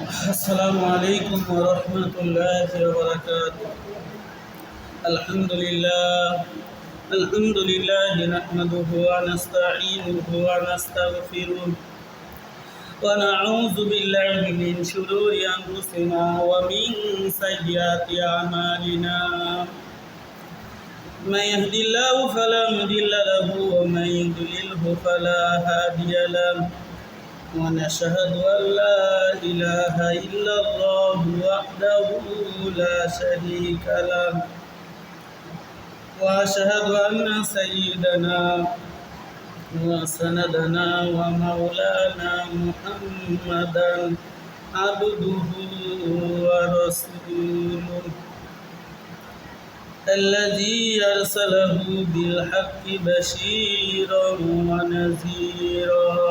السلام عليكم ورحمة الله وبركاته. الحمد لله الحمد لله نحمده ونستعينه ونستغفره. ونعوذ بالله من شرور أنفسنا ومن سيئات أعمالنا. من يهد الله فلا مضل له ومن يضلله فلا هادي له. ونشهد أن لا إله إلا الله وحده لا شريك له. وأشهد أن سيدنا وسندنا ومولانا محمدا عبده ورسوله الذي أرسله بالحق بشيرا ونذيرا.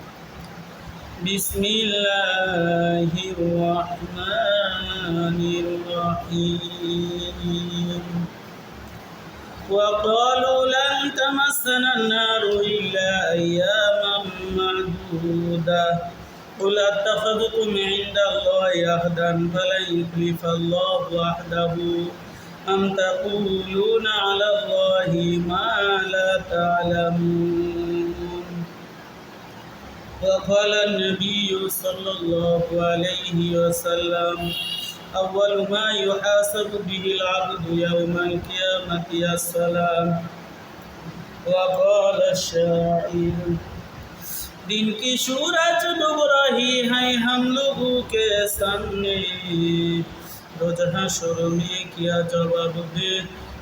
بسم الله الرحمن الرحيم. وقالوا لن تمسنا النار إلا أياما معدودة. قل اتخذتم عند الله عهدا فلن يخلف الله عهده أم تقولون على الله ما لا تعلمون؟ وقال النبي صلى الله عليه وسلم أول ما يحاسب به العبد يوم القيامة السلام وقال الشاعر दिन की सूरज डूब रही है हम लोगों के सामने रोज हशर में किया जवाब दे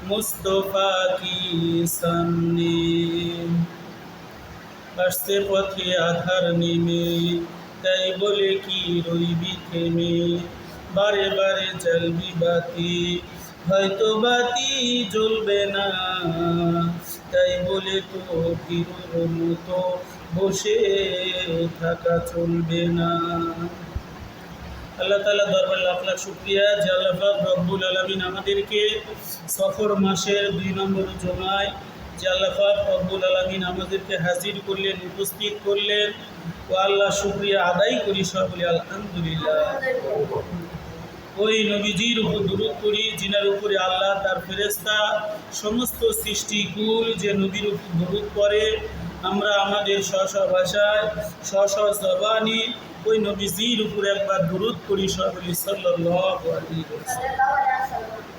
मुस्तफा की सामने আসতে পথে আধার নেমে, তাই বলে কি রইবি থেমে? বারে বারে জ্বলবি বাতি, হয়তো বাতি জ্বলবে না। তাই বলে তো ফিরুর মতো বসে থাকা চলবে না। আল্লাহ তালা দরবার লাখ লাখ শুক্রিয়া। যে আল্লাহ রব্বুল আলমিন আমাদেরকে সফর মাসের দুই নম্বর জমায় যে আল্লাহ পাক রব্বুল আলমিন আমাদেরকে হাজির করলেন, উপস্থিত করলেন। ও আল্লাহ শুক্রিয়া আদায় করি সব বলি আলহামদুলিল্লাহ। ওই নবীজির উপর দূরত করি যিনার উপরে আল্লাহ তার ফেরেস্তা সমস্ত সৃষ্টিকুল যে নবীর উপর দূরত করে আমরা আমাদের স্ব স্ব ভাষায় স্ব স্ব জবানি ওই নবীজির উপর একবার দূরত করি আলাইহি ওয়াসাল্লাম।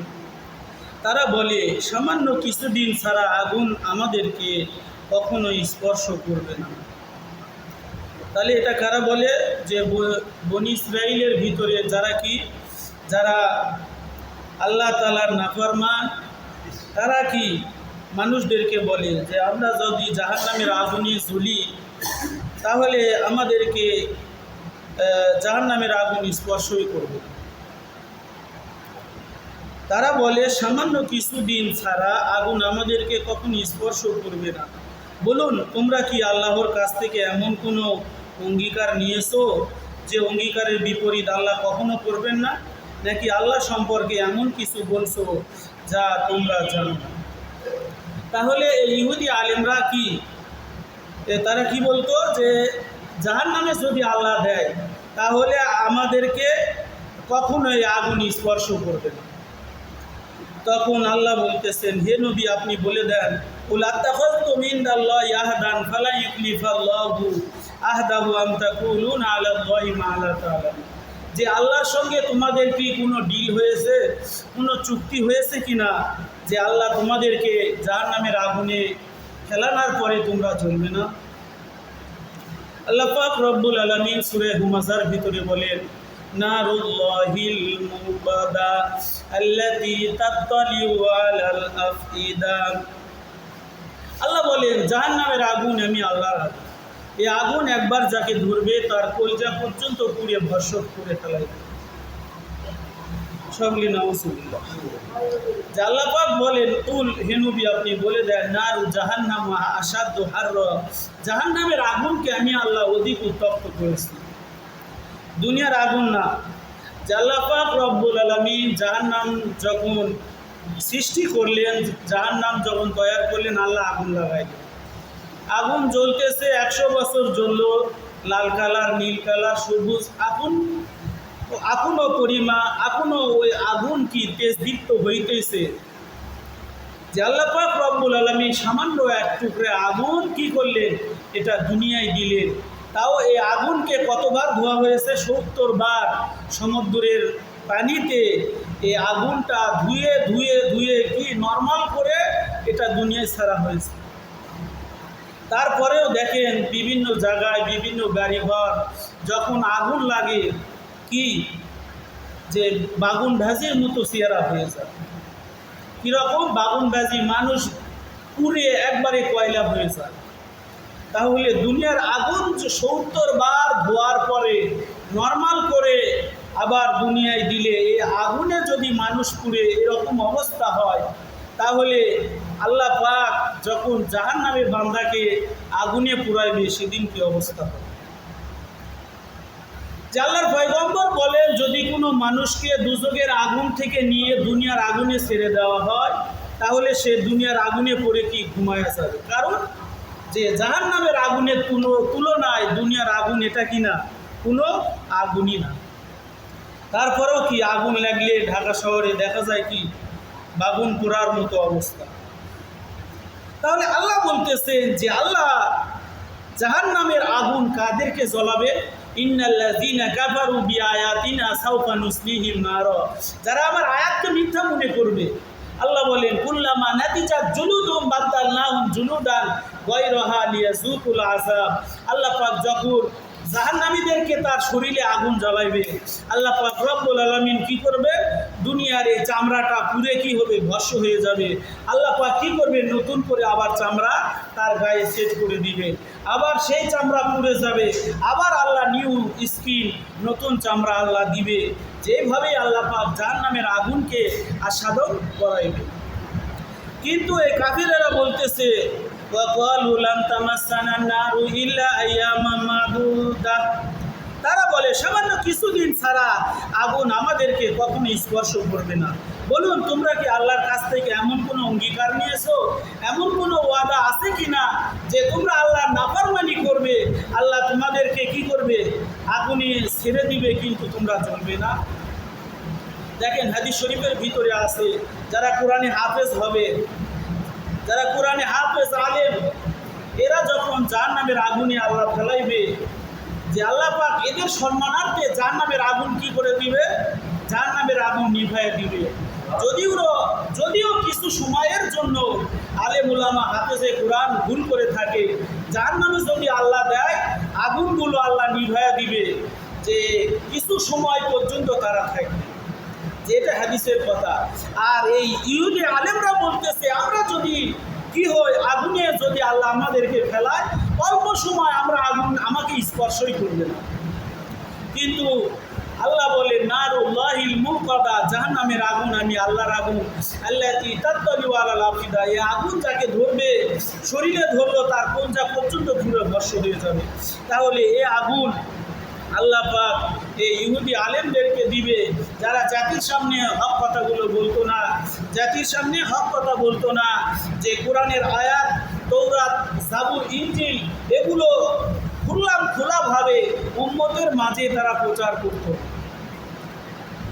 তারা বলে, সামান্য কিছুদিন ছাড়া আগুন আমাদেরকে কখনোই স্পর্শ করবে না। তাহলে এটা কারা বলে? যে বনি ইসরায়েলের ভিতরে যারা কি? যারা আল্লাহ তালার নাফরমান, তারা কি মানুষদেরকে বলে যে, আমরা যদি জাহার নামের আগুনে ঝুলি, তাহলে আমাদেরকে জাহার নামের আগুন স্পর্শই করবে তারা বলে, সামান্য কিছুদিন ছাড়া আগুন আমাদেরকে কখনো স্পর্শ করবে না। বলুন, তোমরা কি আল্লাহর কাছ থেকে এমন কোনো অঙ্গীকার নিয়েছো যে অঙ্গীকারের বিপরীত আল্লাহ কখনো করবেন না? নাকি আল্লাহ সম্পর্কে এমন কিছু বলছো যা তোমরা জানো না? তাহলে এই ইহুদি আলেমরা কি? তারা কি বলতো যে যাহার নামে যদি আল্লাহ দেয়, তাহলে আমাদেরকে কখনোই আগুন স্পর্শ করবে না। তখন আল্লাহ বলতেছেন, হে নবী, আপনি বলে দেন যে আল্লাহর সঙ্গে তোমাদের কি কোনো ডিল হয়েছে, কোনো চুক্তি হয়েছে কি না যে আল্লাহ তোমাদেরকে যার নামের আগুনে ফেলানোর পরে তোমরা জ্বলবে না? আল্লাহ পাক রব্বুল আলমিন সুরে হুমাজার ভিতরে বলেন, নারুল্লাহিল মুবাদা আল্লাহ বলেন, জাহান্নামের আগুন আমি আল্লাহর আগুন এই আগুন একবার যাকে ধরবে, তার কলজা পর্যন্ত পুড়ে ভস্মক করে ফেলাই আমি আল্লাহ অধিক উত্তপ্ত করেছি। দুনিয়ার আগুন না জাল্লাপাক রব্বুল আলমী নাম যখন সৃষ্টি করলেন, জাহান্নাম যখন তৈরি করলেন, আল্লাহ আগুন লাগাইলেন আগুন জ্বলতেছে, একশো বছর জ্বললো, লাল কালার, নীল কালার, সবুজ, আগুন এখনও পরিমা এখনও ওই আগুন কি তেজ তেজদীপ্ত হইতেছে। যে রব্বুল আলমী সামান্য এক টুকরে আগুন কি করলেন? এটা দুনিয়ায় দিলেন। তাও এই আগুনকে কতবার ধোয়া হয়েছে? সত্তর বার সমুদ্রের পানিতে এই আগুনটা ধুয়ে ধুয়ে ধুয়ে কি নর্মাল করে এটা দুনিয়ায় ছাড়া হয়েছে। তারপরেও দেখেন বিভিন্ন জায়গায় বিভিন্ন গাড়িঘর যখন আগুন লাগে কি যে বাগুন ভাজির মতো চেহারা হয়ে যায়। কীরকম বাগুন ভাজি মানুষ পুড়ে একবারে কয়লা হয়ে যায়। তাহলে দুনিয়ার আগুন সত্তর বার ধোয়ার পরে নর্মাল করে আবার দুনিয়ায় দিলে, এই আগুনে যদি মানুষ পুড়ে এরকম অবস্থা হয়, তাহলে আল্লাহ পাক যখন জাহান নামে বান্দাকে আগুনে পুরাইবে সেদিন কি অবস্থা হবে? জাল্লার পয়গম্বর বলেন, যদি কোনো মানুষকে দুযোগের আগুন থেকে নিয়ে দুনিয়ার আগুনে ছেড়ে দেওয়া হয়, তাহলে সে দুনিয়ার আগুনে পড়ে কি ঘুমায় যাবে? কারণ যে জাহান নামের আগুনের কোনো তুলনায় দুনিয়ার আগুন এটা কি না? কোনো আগুনই না। তারপরেও কি আগুন লাগলে ঢাকা শহরে দেখা যায় কি? বাগুন পোড়ার মতো অবস্থা। তাহলে আল্লাহ বলতেছেন যে আল্লাহ জাহান নামের আগুন কাদেরকে জ্বলাবে? যারা আমার আয়াতকে মিথ্যা মনে করবে আল্লাহ বলেন, কুল্লামা নাতিজা জুলুদুম বাদদালনাহুম জুলুদান গায়রাহা লিয়াযুকুল আযাব। আল্লাহ পাক যখন জাহান্নামীদেরকে তার শরীরে আগুন জ্বালাইবে, আল্লাহ পাক রব্বুল আলামিন কি করবে? দুনিয়ার এই চামড়াটা পুড়ে কি হবে? ভস্ম হয়ে যাবে। আল্লাহ পাক কি করবে? নতুন করে আবার চামড়া তার গায়ে সেট করে দিবে। আবার সেই চামড়া পুড়ে যাবে। আবার আল্লাহ নিউ স্কিন নতুন চামড়া আল্লাহ দিবে। যেভাবে আল্লাহ পাক যার নামের আগুনকে আস্বাদন করাইবে কিন্তু এই কাফিরেরা বলতেছে তারা বলে, সামান্য কিছুদিন ছাড়া আগুন আমাদেরকে কখনো স্পর্শ করবে না। বলুন, তোমরা কি আল্লাহর কাছ থেকে এমন কোনো অঙ্গীকার নিয়েছো? এমন কোনো ওয়াদা আছে কি না যে তোমরা আল্লাহ নাফরমানি করবে? আল্লাহ তোমাদেরকে কি করবে? আগুনে ছেড়ে দিবে, কিন্তু তোমরা চলবে না। দেখেন, হাদিস শরীফের ভিতরে আছে, যারা কোরআনে হাফেজ হবে, যারা কোরআনে হাফেজ আলেম, এরা যখন যার নামের আগুনে আল্লাহ ফেলাইবে, যে আল্লাহ পাক এদের সম্মানার্থে যার নামের আগুন কি করে দিবে? যার নামের আগুন নিভাইয়ে দিবে। যদিও যদিও কিছু সময়ের জন্য আলেম উলামা হাফেজে কোরআন ভুল করে থাকে, যার নামে যদি আল্লাহ দেয়, আগুনগুলো আল্লাহ নিভাইয়া দিবে যে কিছু সময় পর্যন্ত তারা থাকবে। যে এটা হাদিসের কথা। আর এই ইহুদি আলেমরা বলতেছে, আমরা যদি কি হয়, আগুনে যদি আল্লাহ আমাদেরকে ফেলায়, অল্প সময় আমরা আগুন আমাকে স্পর্শই করবে না। কিন্তু আল্লাহ বলে, নারুল্লাহিল মুকাদা জাহান্নামের আগুন, আমি আল্লাহর আগুন। আল্লাহ কি তাত্তলিওয়ালা লাফিদা এই আগুন যাকে ধরবে, শরীরে ধরলো, তার পঞ্জা পর্যন্ত ঘুরে ভস্য হয়ে যাবে। তাহলে এ আগুন আল্লাহ পাক এই ইহুদি আলেমদেরকে দিবে। যারা জাতির সামনে হক কথাগুলো বলতো না, জাতির সামনে হক কথা বলতো না, যে কোরআনের আয়াত তৌরাত জাবুর ইঞ্জিল এগুলো খুললাম খোলাভাবে, উম্মতের মাঝে তারা প্রচার করত।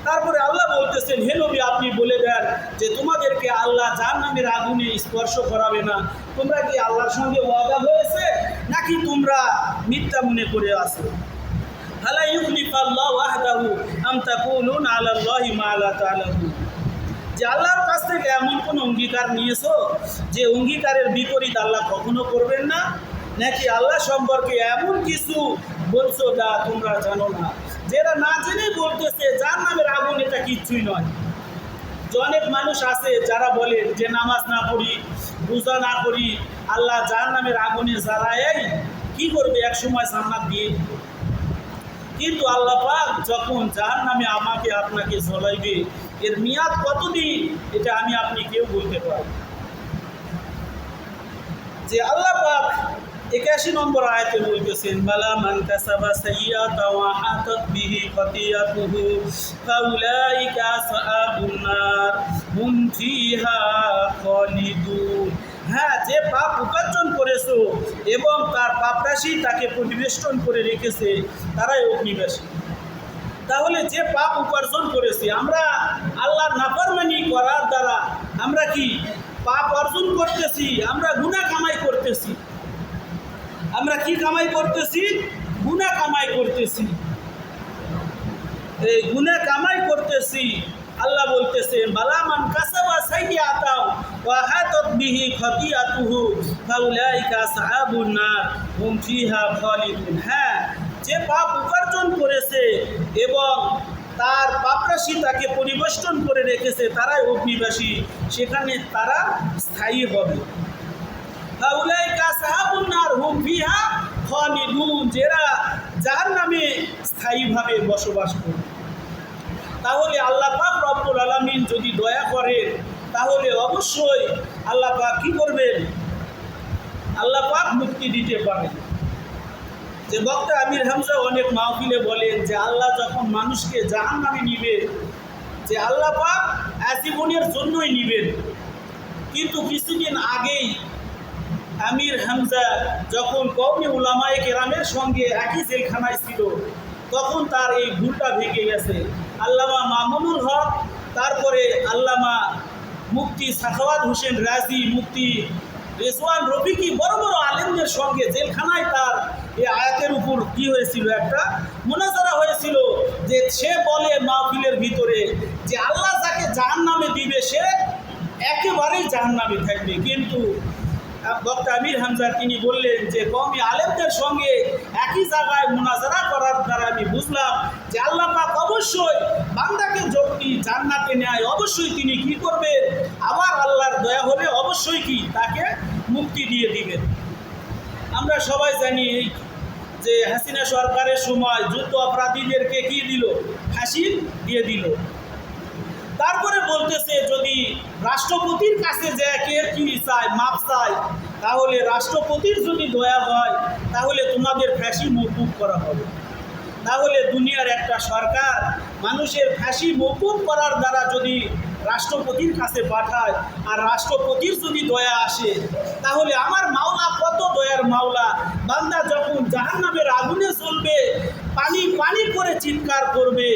তারপরে আল্লাহ বলতেছেন, হে নবী, আপনি বলে দেন যে তোমাদেরকে আল্লাহ যার নামের আগুনে স্পর্শ করাবে না। তোমরা কি আল্লাহর সঙ্গে ওয়াদা হয়েছে? নাকি তোমরা মিথ্যা মনে করে আসো আল্লাহি মা যে আল্লাহর কাছ থেকে এমন কোন অঙ্গীকার নিয়েছো যে অঙ্গীকারের বিপরীত আল্লাহ কখনো করবেন না? নাকি আল্লাহ সম্পর্কে এমন কিছু বলছো যা তোমরা জানো না? যেটা না জেনে বলতেছে, যার নামের আগুন এটা কিচ্ছুই নয়। অনেক মানুষ আছে যারা বলে যে নামাজ না পড়ি, রোজা না করি, আল্লাহ যার নামের আগুনে জ্বালায় কি করবে এক সময় জান্নাত দিয়ে? কিন্তু আল্লাহ পাক যখন যার নামে আমাকে আপনাকে জ্বলাইবে, এর মেয়াদ কতদিন এটা আমি আপনি কেউ বলতে পারব যে আল্লাহ পাক একাশি নম্বর আয়াতে বলতেছেন, বালা মান কাসাবা সাইয়াতা ওয়া হাতাত বিহি খাতিয়াতুহু, ফাউলাইকা আসহাবুন নার, হুম ফিহা খালিদুন। হ্যাঁ যে পাপ উপার্জন করেছ এবং তার পাপরাশি তাকে পরিবেষ্টন করে রেখেছে, তারাই অগ্নিবাসী। তাহলে যে পাপ উপার্জন করেছি, আমরা আল্লাহর নাফরমানি করার দ্বারা আমরা কি পাপ অর্জন করতেছি? আমরা গুনাহ কামাই করতেছি? আমরা কি কামাই করতেছি? গুনাহ কামাই করতেছি। এই গুনাহ কামাই করতেছি। আল্লাহ বলতেছে বালামান কাসাবা সাইয়াতাও ওয়া হাতাত বিহি খাতিয়াতুহু ফাউলাইকা আসহাবুন নার, হুম ফিহা খালিদুন। হ্যাঁ যে পাপ উপার্জন করেছে এবং তার পাপরাশি তাকে পরিবেষ্টন করে রেখেছে, তারাই অগ্নিবাসী। সেখানে তারা স্থায়ী হবে। ফাউলাইকা আসহাবুন নার হুম ফিহা খালিদুন, যারা যার নামে স্থায়ীভাবে বসবাস করবে। তাহলে আল্লাহ পাক রব্বুল আলামিন যদি দয়া করেন, তাহলে অবশ্যই আল্লাহ পাক কি করবেন? আল্লাহ পাক মুক্তি দিতে পারেন। যে বক্তা আমির হামজা অনেক মাহফিলে বলেন যে আল্লাহ যখন মানুষকে জাহান নামে নিবে, যে আল্লাহ পাক আজীবনের জন্যই নিবেন। কিন্তু কিছুদিন আগেই আমির হামজা যখন কৌমি উলামায়ে কেরামের সঙ্গে একই জেলখানায় ছিল, তখন তার এই ভুলটা ভেঙে গেছে। আল্লামা মামুনুল হক, তারপরে আল্লামা মুক্তি সাখাওয়াত হোসেন রাজি মুক্তি রেজওয়ান রফিকি বড় বড় আলেমদের সঙ্গে জেলখানায় তার এই আয়াতের উপর কি হয়েছিল একটা? মোনাজারা হয়েছিল যে সে বলে মাহফিলের ভিতরে যে আল্লাহ যাকে জাহান নামে দিবে, সে একেবারেই জাহান নামে থাকবে। কিন্তু বক্তা আমির হামজা তিনি বললেন যে কমি আলেমদের সঙ্গে একই জায়গায় মোনাজারা করার দ্বারা আমি বুঝলাম যে আল্লাহ পাক অবশ্যই বান্দাকে যখন জান্নাতে নেয় অবশ্যই তিনি কি করবেন? আবার আল্লাহর দয়া হলে অবশ্যই কি? তাকে মুক্তি দিয়ে দিবেন। আমরা সবাই জানি এই যে হাসিনা সরকারের সময় যুদ্ধ অপরাধীদেরকে কি দিল? ফাঁসি দিয়ে দিল। তারপরে বলতেছে, যদি রাষ্ট্রপতির কাছে যে কে কি চায়, মাপ চায়, তাহলে রাষ্ট্রপতির যদি দয়া হয়, তাহলে তোমাদের ফাঁসি মৌকুব করা হবে। তাহলে দুনিয়ার একটা সরকার মানুষের ফাঁসি মৌকুব করার দ্বারা যদি রাষ্ট্রপতির কাছে পাঠায়, আর রাষ্ট্রপতির যদি দয়া আসে, তাহলে আমার মাওলা কত দয়ার মাওলা। বান্দা যখন জাহান্নামের আগুনে চলবে পানি পানি করে চিৎকার করবে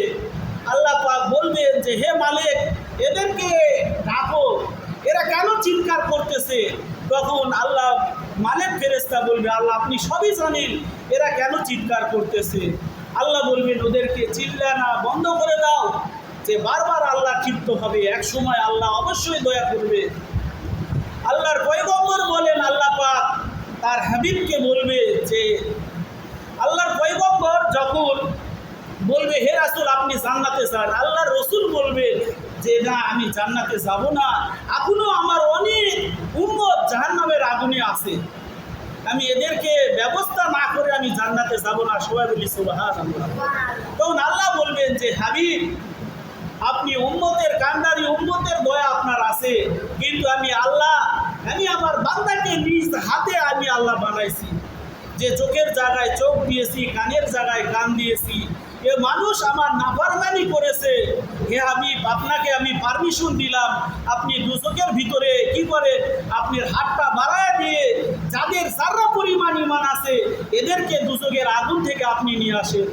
আল্লাহ পাক বলবেন যে, হে মালিক, এদেরকে ডাকো। এরা কেন চিৎকার করতেছে? তখন আল্লাহ মালিক ফেরেস্তা বলবে, আল্লাহ, আপনি সবই জানেন এরা কেন চিৎকার করতেছে? আল্লাহ বলবেন, ওদেরকে চিল্লানা বন্ধ করে দাও, যে বারবার আল্লাহ ক্ষিপ্ত হবে। এক সময় আল্লাহ অবশ্যই দয়া করবে। আল্লাহর পয়গম্বর বলেন, আল্লাহ পাক তার হাবিবকে বলবে যে, আল্লাহর পয়গম্বর যখন বলবে, হে রাসুল, আপনি জান্নাতে যান। আল্লাহর রসুল বলবে যে, না, আমি জান্নাতে যাব না। এখনও আমার অনেক উম্মত জাহান্নামের আগুনে আছে। আমি এদেরকে ব্যবস্থা না করে আমি জান্নাতে যাব না। সবাই বলি তখন আল্লাহ বলবেন যে, হাবিব, আপনি উম্মতের কান্দারি উম্মতের দয়া আপনার আছে। কিন্তু আমি আল্লাহ, আমি আমার বান্দাকে নিজ হাতে আমি আল্লাহ বানাইছি। যে চোখের জায়গায় চোখ দিয়েছি, কানের জায়গায় কান দিয়েছি এ মানুষ আমার নাফারমানি করেছে। হে আমি আপনাকে আমি পারমিশন দিলাম। আপনি দুচোখের ভিতরে কি করে আপনি হাতটা বাড়ায় দিয়ে যাদের যারা পরিমাণ ইমান আছে, এদেরকে দুচোখের আগুন থেকে আপনি নিয়ে আসেন।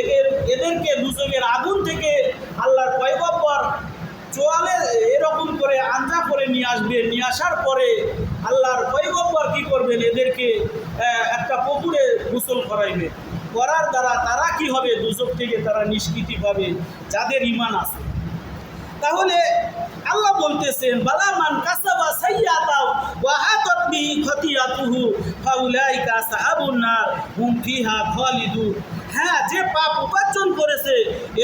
এদের এদেরকে দুচোখের আগুন থেকে আল্লাহর পয়গব্বর চোয়ালে এরকম করে আঞ্জা করে নিয়ে আসবে। নিয়ে আসার পরে আল্লাহর পয়গম্বর কি করবেন? এদেরকে একটা পুকুরে গোসল করাইবে করার দ্বারা তারা কি হবে? দুচক থেকে তারা নিষ্কৃতি পাবে, যাদের ইমান আছে। তাহলে আল্লাহ বলতেছেন বালামান কাসাবা সাইয়াতাও ওয়া হাতাত বিহি খতিয়াতুহু, ফাউলাইকা সাহাবুন নার, হুম ফিহা খালিদুন। হ্যাঁ যে পাপ উপার্জন করেছে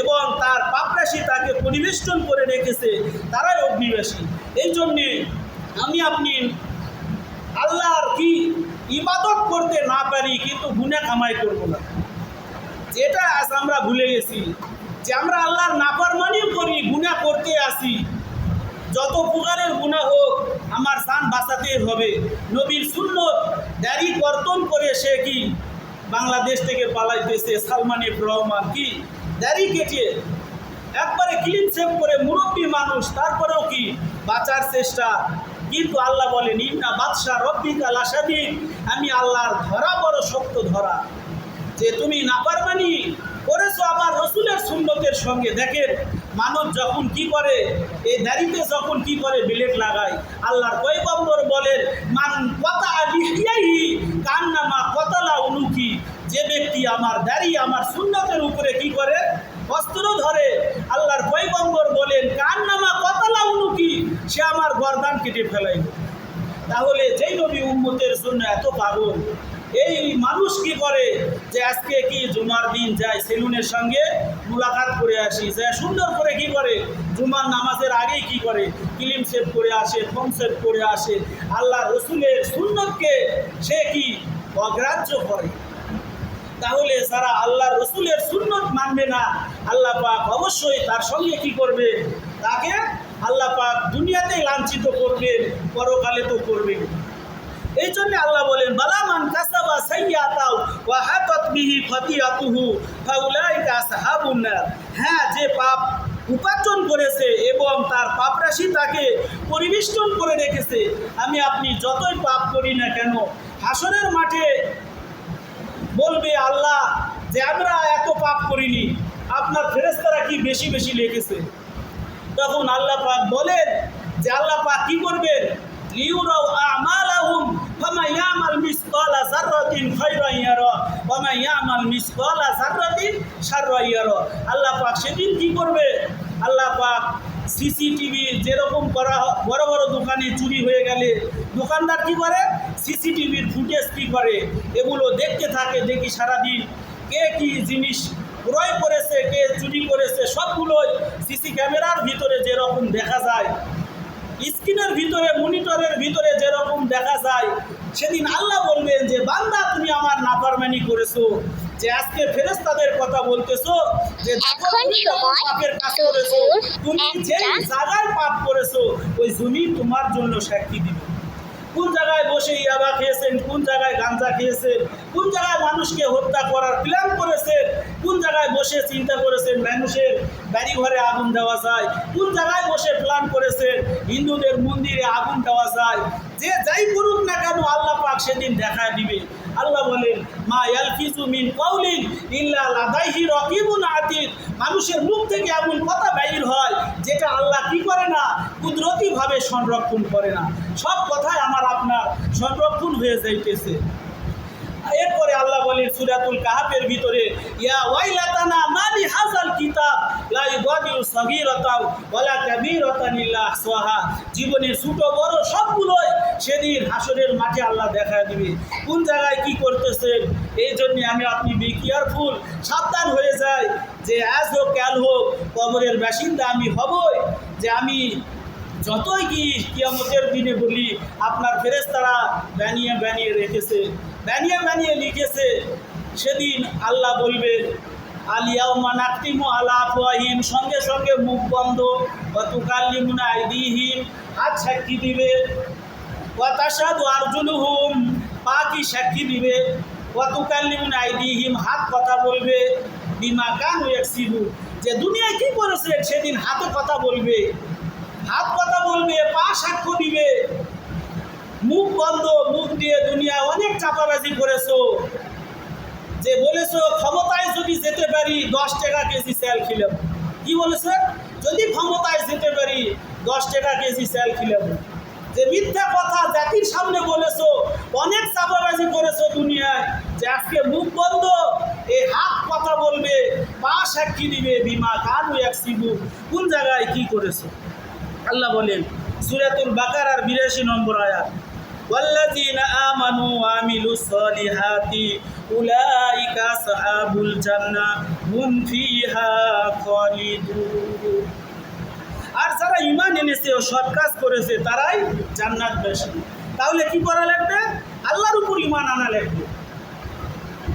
এবং তার পাপরাশি তাকে পরিবেষ্টন করে রেখেছে, তারাই অগ্নিবাসী। এই জন্যে আমি আপনি আল্লাহর কি ইবাদত করতে না পারি, কিন্তু গুণা কামাই করব না। যেটা আজ আমরা ভুলে গেছি, যে আমরা আল্লাহর নাফরমানিও করি গুণা করতে আসি। যত প্রকারের গুণা হোক, আমার সান বাঁচাতে হবে। নবীর সুন্নত দাড়ি কর্তন করে সে কি? বাংলাদেশ থেকে পালাইতেছে সালমান এফ রহমান কি? দাড়ি কেটে একবারে ক্লিন সেভ করে মুরব্বী মানুষ, তারপরেও কি? বাঁচার চেষ্টা। কিন্তু আল্লাহ বলেন, ইন্না বাদশাহ রব্বিকাল আসাদিন আমি আল্লাহর ধরা বড় শক্ত ধরা। যে তুমি নাপারমানি করেছ আবার রসুলের সুন্নতের সঙ্গে। দেখেন, মানুষ যখন কি করে, এই দাড়িতে যখন কি করে বিলেট লাগায়, আল্লাহর পয়গম্বর বলেন, মান কথা লিহিয়াহি কান্নামা কতলা উনুকি যে ব্যক্তি আমার দাড়ি আমার সুন্নতের উপরে কি করে? অস্ত্র ধরে। আল্লাহর পয়গম্বর বলেন, কান্নামা কতলা উনুকি সে আমার গরদান কেটে ফেলাইল। তাহলে যেই নবী উম্মতের জন্য এত পাগল এই মানুষ কি করে যে আজকে কি জুমার দিন যায় সেলুনের সঙ্গে মুলাকাত করে আসি? যে সুন্দর করে কি করে? জুমার নামাজের আগেই কি করে? ক্লিম সেভ করে আসে ফোন সেভ করে আসে। আল্লাহ রসুলের সুন্নতকে সে কি অগ্রাহ্য করে? তাহলে যারা আল্লাহ রসুলের সুন্নত মানবে না, আল্লাহ পাক অবশ্যই তার সঙ্গে কি করবে? তাকে আল্লাহ পাক দুনিয়াতেই লাঞ্ছিত করবেন পরকালে তো করবেন এই জন্য আল্লাহ বলেন, বালামান কাসাবা সাইয়াতাও ওয়া হাতাত বিহি খতিয়াতুহু, ফাউলাইকা আসহাবুন নার। হ্যাঁ যে পাপ উপার্জন করেছে এবং তার পাপরাশি তাকে পরিবেষ্টন করে রেখেছে, আমি আপনি যতই পাপ করি না কেন হাসনের মাঠে বলবে আল্লাহ যে, আমরা এত পাপ করিনি, আপনার ফেরেস্তারা কি বেশি বেশি লেগেছে তখন আল্লাহ পাক বলেন যে, আল্লাহ পাক কি করবেন? লিউরাও আমালাহুম ইয়ামাল মিসকালা যাররাতিন খায়রান ইয়ারা, ওয়া মা ইয়ামাল মিসকালা যাররাতিন শাররান ইয়ারা। আল্লাহ পাক সেদিন কি করবে? আল্লাহ পাক সিসিটিভি যেরকম করা বড় বড় দোকানে চুরি হয়ে গেলে, দোকানদার কি করে? সিসিটিভির ফুটেজ কি করে? এগুলো দেখতে থাকে, দেখি সারাদিন কে কি জিনিস ক্রয় করেছে, কে চুরি করেছে সবগুলোই সিসি ক্যামেরার ভিতরে যেরকম দেখা যায়, স্ক্রিনের ভিতরে, মনিটরের ভিতরে যেরকম দেখা যায় সেদিন আল্লাহ বলবেন যে বান্দা তুমি আমার নাফরমানি করেছ যে আজকে ফেরেস্তাদের কথা বলতেছো যে পাপের কাজ করেছ তুমি যে জায়গায় পাপ করেছ ওই জমি তোমার জন্য সাক্ষী দিবে। কোন জায়গায় বসে ইয়াবা খেয়েছেন, কোন জায়গায় গাঞ্জা খেয়েছেন, কোন জায়গায় মানুষকে হত্যা করার প্ল্যান করেছেন, কোন জায়গায় বসে চিন্তা করেছেন মানুষের বাড়ি ঘরে আগুন দেওয়া যায়, কোন জায়গায় বসে প্ল্যান করেছেন হিন্দুদের মন্দিরে আগুন দেওয়া যায়, যে যাই করুক না কেন আল্লাহ পাক সেদিন দেখা দিবে। আল্লাহ বলেন, মা ইয়ালফিজু মিন কাউলিন ইল্লা লাদাইহি রাকিবুন আতিদ। মানুষের মুখ থেকে এমন কথা বাইর হয়, যেটা আল্লাহ কি করে না? কুদরতিভাবে সংরক্ষণ করে না। সব কথাই আমার আপনার সংরক্ষণ হয়ে যাইতেছে। এরপরে আল্লাহ বলেন সুরাতুল কাহাফের ভিতরে, ইয়া ওয়াইলাতানা মালি হাজাল কিতাব, লা ইউগাদিরু সাগীরাতাও, ওয়ালা কাবীরাতান ইল্লা আহসাহা। জীবনের ছোট, বড় সবগুলোই সেদিন হাসরের মাঠে আল্লাহ দেখা দিবে। কোন জায়গায় কি করতেছেন? এই জন্য আমি আপনি বি কেয়ারফুল সাবধান হয়ে যায় যে আজ হোক, কাল হোক, কবরের বাসিন্দা আমি হবই। যে আমি যতই কি কিয়ামতের দিনে বলি, আপনার ফেরেস্তারা বানিয়ে বানিয়ে রেখেছে। বানিয়ে বানিয়ে লিখেছে। সেদিন আল্লাহ বলবেন আলিয়াও মানাক্তিমু আলা আফওয়াহিম সঙ্গে সঙ্গে মুখ বন্ধ। অতুকাল্লিমুনা আইদিহিম হাত সাক্ষী দিবে। ওয়াতাসাদু আরজুলুহুম পা কি সাক্ষী দিবে। ওয়াতুকাল্লিমুনা আইদিহিম হাত কথা বলবে। বিমা কানু ইয়াকসিবু যে দুনিয়ায় কি করেছে, সেদিন হাতে কথা বলবে। হাত কথা বলবে, পা সাক্ষ্য দিবে। মুখ বন্ধ, মুখ দিয়ে দুনিয়া অনেক চাপাবাজি করেছ। যে বলেছ, ক্ষমতায় যদি যেতে পারি, দশ টাকা কেজি স্যাল খিলাম। কি বলেছে? যদি ক্ষমতায় যেতে পারি, দশ টাকা কেজি স্যাল খিলাম। যে মিথ্যা কথা জাতির সামনে বলেছ, অনেক চাপাবাজি করেছ দুনিয়ায়। যে আজকে মুখ বন্ধ এই হাত কথা বলবে, পা সাক্ষী দিবে, বিমা কানু এক শিবু কোন জায়গায় কি করেছে? আল্লাহ বলেন, সুরাতুল বাকার আর বিরাশি নম্বর আয়াত। والذين آمنوا وعملوا الصالحات أولئك أصحاب الجنة هم فيها خالدون আর যারা ইমান এনেছে ও সৎ কাজ করেছে তারাই জান্নাত বেশি তাহলে কি করা লাগবে আল্লাহর উপর ইমান আনা লাগবে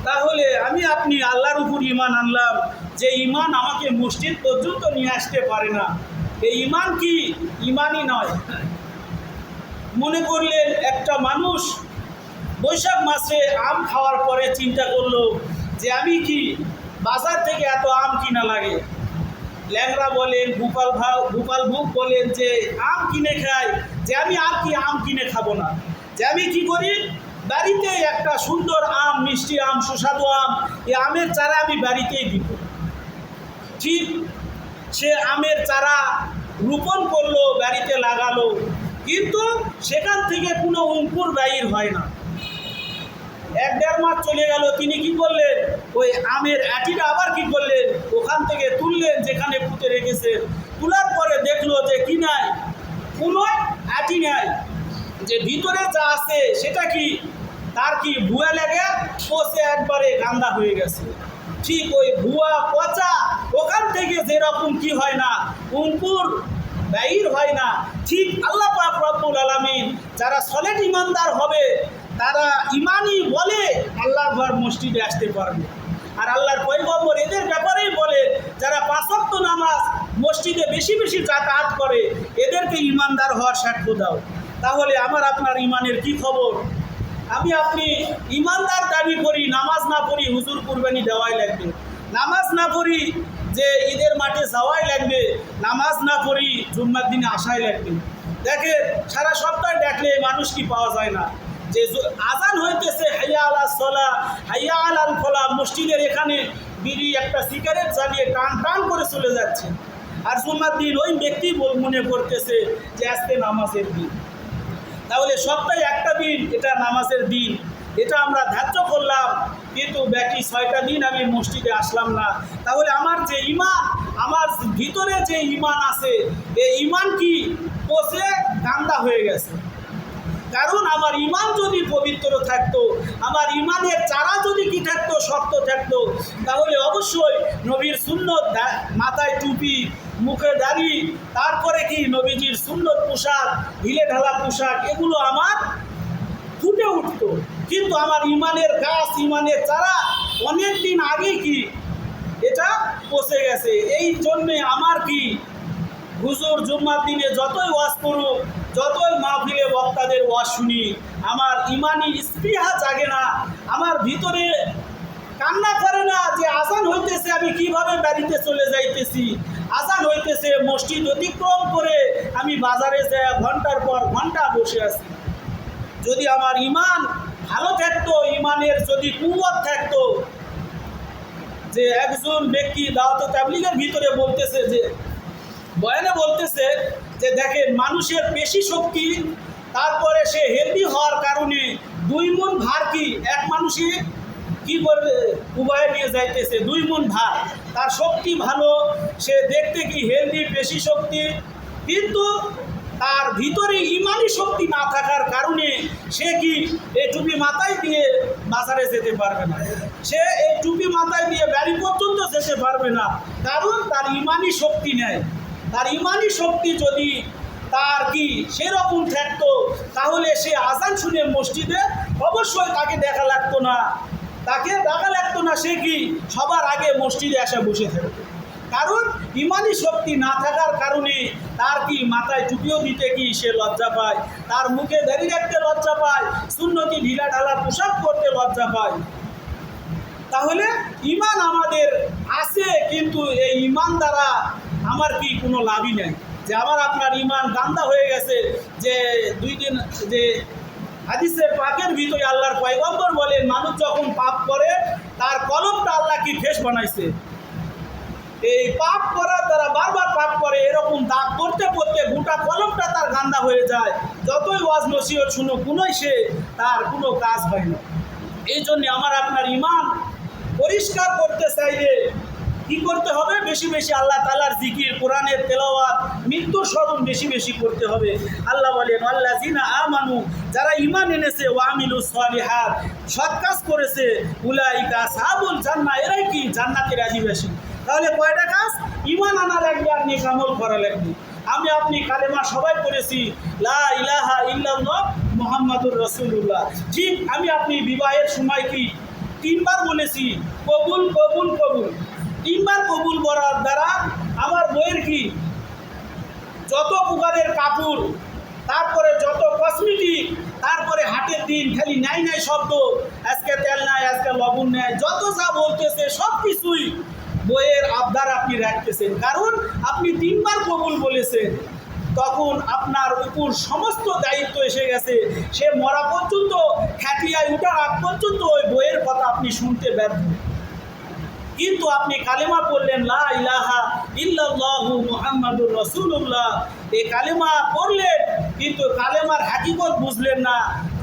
তাহলে আমি আপনি আল্লাহর উপর ইমান আনলাম যে ইমান আমাকে মসজিদ পর্যন্ত নিয়ে আসতে পারে না এই ইমান কি ইমানই নয় মনে করলেন একটা মানুষ বৈশাখ মাসে আম খাওয়ার পরে চিন্তা করল যে আমি কি বাজার থেকে এত আম কিনা লাগে? ল্যাংরা বলেন, গোপাল ভাও গোপাল ভোগ বলেন যে আম কিনে খাই, যে আমি আর কি আম কিনে খাব না। যে আমি কি করি? বাড়িতে একটা সুন্দর আম, মিষ্টি আম, সুস্বাদু আম, এই আমের চারা আমি বাড়িতেই দিব। ঠিক সে আমের চারা রোপণ করল, বাড়িতে লাগালো কিন্তু সেখান থেকে কোনো অঙ্কুর বাইর হয় না। এক দেড় মাস চলে গেল, তিনি কি করলেন? ওই আমের আটিটা আবার কি করলেন? ওখান থেকে তুললেন, যেখানে পুঁতে রেখেছেন। তোলার পরে দেখল যে কি নাই কোনো আটি নাই। যে ভিতরে যা আছে, সেটা কি? তার কি ভুয়া লেগে পচে একবারে গান্দা হয়ে গেছে। ঠিক ওই ভুয়া পচা ওখান থেকে যেরকম কি হয় না, অঙ্কুর ব্যয়ীর হয় না। ঠিক আল্লাহ পাক রব্বুল আলামিন যারা সলেট ইমানদার হবে, তারা ইমানই বলে আল্লাহ ঘর মসজিদে আসতে পারবে। আর আল্লাহর পয়গম্বর এদের ব্যাপারেই বলে, যারা পাঁচক্ত নামাজ মসজিদে বেশি বেশি যাতায়াত করে, এদেরকে ইমানদার হওয়ার সাক্ষ্য দাও। তাহলে আমার আপনার ইমানের কি খবর? আমি আপনি ইমানদার দাবি করি, নামাজ না পড়ি হুজুর কুরবানি দেওয়াই লাগবে। নামাজ না পড়ি যে ঈদের মাঠে যাওয়াই লাগবে, নামাজ না পড়ি জুম্মার দিনে আসাই লাগবে। দেখে সারা সপ্তাহে দেখলে মানুষ কি পাওয়া যায় না। যে আজান হইতেছে, হাইয়া আলা সলা, হাইয়া আলাল ফলা মসজিদের এখানে বিড়ি একটা সিগারেট জ্বালিয়ে টান টান করে চলে যাচ্ছে। আর জুম্মার দিন ওই ব্যক্তি মনে করতেছে যে আজকে নামাজের দিন। তাহলে সপ্তাহে একটা দিন, এটা নামাজের দিন। এটা আমরা ধার্য করলাম, কিন্তু ব্যাটি ছয়টা দিন আমি মসজিদে আসলাম না। তাহলে আমার যে ইমান, আমার ভিতরে যে ইমান আছে, এই ইমান কি পচে গান্দা হয়ে গেছে? কারণ আমার ইমান যদি পবিত্র থাকতো, আমার ইমানের চারা যদি কি থাকতো, শক্ত থাকতো, তাহলে অবশ্যই নবীর সুন্নত মাথায় টুপি, মুখে দাড়ি, তারপরে কি নবীজির সুন্নত পোশাক, ঢিলে ঢালা পোশাক, এগুলো আমার ফুটে উঠতো। কিন্তু আমার ইমানের গাছ, ইমানের চারা অনেক দিন আগে কি? এটা পচে গেছে। এই জন্যে আমার কি? হুজুর জুম্মার দিনে যতই ওয়াজ করুক, যতই মাহফিলে বক্তাদের ওয়াজ শুনি, আমার ইমানি স্পৃহা জাগে না। আমার ভিতরে কান্না করে না যে আজান হইতেছে, আমি কীভাবে বাড়িতে চলে যাইতেছি? আজান হইতেছে, মসজিদ অতিক্রম করে আমি বাজারে যাই ঘণ্টার পর ঘণ্টা বসে আছি। যদি আমার ইমান ভালো থাকতো ইমানের যদি কুয়াত থাকতো যে একজন ব্যক্তি দাওয়াত তাবলিগের ভিতরে বলতেছে যে, বয়ানে বলতেছে যে, দেখেন, মানুষের পেশি শক্তি, তারপরে সে হেলদি হওয়ার কারণে দুই মন ভার কি? এক মানুষই কি করবে? উভয়ে নিয়ে যাইতেছে, দুই মন ভার। তার শক্তি ভালো, সে দেখতে কি হেলদি, পেশি শক্তি? কিন্তু তার ভিতরে ইমানি শক্তি না থাকার কারণে সে কি এই টুপি মাথায় দিয়ে বাজারে যেতে পারবে না? সে এই টুপি মাথায় দিয়ে বাড়ি পর্যন্ত যেতে পারবে না। কারণ তার ইমানি শক্তি নেয় তার ইমানি শক্তি যদি তার কি সেরকম থাকতো, তাহলে সে আজান শুনে মসজিদে অবশ্যই তাকে দেখা লাগতো না। তাকে দেখা লাগতো না সে কি সবার আগে মসজিদে এসে বসে থাকতো কারণ ইমানি শক্তি না থাকার কারণে তার কি মাথায় টুপিও দিতে কি সে লজ্জা পায়? তার মুখে দাঁড়িয়ে রাখতে লজ্জা পায় সুন্নতি ঢিলা ঢালা পোশাক করতে লজ্জা পায়। তাহলে ইমান আমাদের আছে, কিন্তু এই ইমান দ্বারা আমার কি কোনো লাভই নেই? যে আমার আপনার ইমান গান্দা হয়ে গেছে, যে দুই দিন, যে হাদিসের পাকের ভিতরে আল্লাহর পয়গম্বর বলেন, মানুষ যখন পাপ করে, তার কলমটা আল্লাহ কি ফেস বানাইছে? এই পাপ করার দ্বারা বারবার পাপ করে, এরকম দাগ করতে করতে গোটা কলমটা তার গান্দা হয়ে যায়। যতই ওয়াজ নসিহত শুনো কোনোই সে তার কোনো কাজ হয় না। এই জন্য আমার আপনার ইমান পরিষ্কার করতে চাইলে কি করতে হবে? বেশি বেশি আল্লাহ তালার জিকির, কোরআনের তেলাওয়াত, মৃত্যুর স্মরণ বেশি বেশি করতে হবে। আল্লাহ বলেন আল্লাহ জিনা আমানু যারা ইমান এনেছে ওয়ামিলু সালিহাত সৎ কাজ করেছে, উলাইকা সাহাবুল জান্না এরাই কি জান্নাতের আদিবাসী? তাহলে কয়টা কাজ? ইমান আনা লাগবে আর নেক করা লাগবে। আমি, আপনি কালেমা সবাই করেছি লা ইলাহা ইল্লাল্লাহ মুহাম্মাদুর রাসূলুল্লাহ। ঠিক আমি, আপনি বিবাহের সময় কি তিনবার বলেছি, কবুল কবুল কবুল। তিনবার কবুল করার দ্বারা আমার বইয়ের কি? যত প্রকারের কাপড় তারপরে যত কসমেটিক, তারপরে হাটের দিন খালি নাই নাই শব্দ। আজকে তেল নাই, আজকে লবণ নেয় যত যা বলতেছে সব কিছুই বইয়ের আবদার আপনি রাখতেছেন। কারণ আপনি তিনবার কবুল বলেছেন, তখন আপনার উপর সমস্ত দায়িত্ব এসে গেছে। সে মরা পর্যন্ত খ্যাটিয়ায় উঠার আগ পর্যন্ত ওই বইয়ের কথা আপনি শুনতে ব্যর্থ। কিন্তু আপনি কালেমা পড়লেন, লা ইলাহা ইল্লাল্লাহু মুহাম্মাদুর রাসূলুল্লাহ। এই কালেমা পড়লেন, কিন্তু কালেমার হাকিকত বুঝলেন না।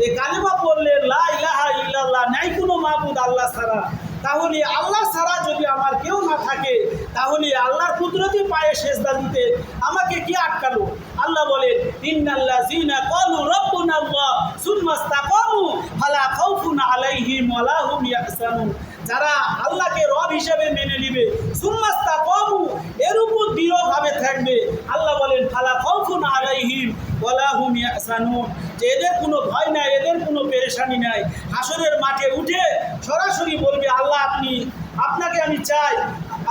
এই কালেমা পড়লেন, লা ইলাহা ইল্লাল্লাহ। নাই কোনো মাবুদ আল্লাহ ছাড়া। তাহলে আল্লাহ ছাড়া যদি আমার কেউ না থাকে, তাহলে আল্লাহর কুদরতি পায়ে সেজদা দিতে আমাকে কি আটকালো? আল্লাহ বলেন ইন্নাল্লাহ জিনা কলু রব্বুনা আল্লাহ সুম্মাস্তাকামু ফালা খাউফুন আলাইহিম ওয়ালা হুম ইয়াহজানুন। যারা আল্লাহকে রব হিসেবে মেনে নিবে সুম্মাস্তা কমু এর উপর দৃঢ়ভাবে থাকবে। আল্লাহ বলেন, ফালা খাউফুন আলাইহিম ওয়ালা হুম যে এদের কোনো ভয় নাই, এদের কোনো পেরেশানি নাই। হাসরের মাঠে উঠে সরাসরি বলবে, আল্লাহ, আপনি, আপনাকে আমি চাই।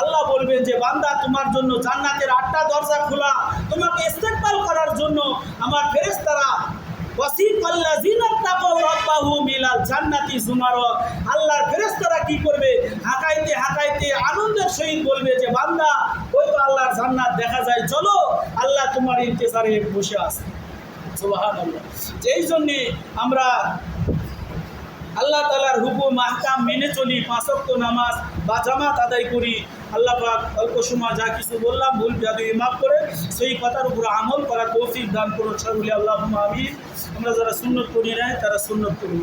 আল্লাহ বলবেন যে, বান্দা, তোমার জন্য জান্নাতের আটটা দরজা খোলা। তোমাকে ইস্তেকবাল করার জন্য আমার ফেরেশতারা ফেরেশতারা কি করবে? হাকাইতে হাকাইতে আনন্দের বলবে যে, বান্দা, ওই তো আল্লাহর জান্নাত দেখা যায়, চলো। আল্লাহ তোমার বসে জন্যে আমরা আল্লাহ তালার হুকুম, আহকাম মেনে চলি পাঁচক্ত নামাজ বা জামাত আদায় করি আল্লাহ পাক অল্প সময় যা কিছু বললাম, ভুল জাদু মাফ করে, সেই কথার উপর আমল করার তৌফিক দান করুন। সকলে আল্লাহ আমিন। আমরা যারা সুন্নত করি নাই, তারা সুন্নত করি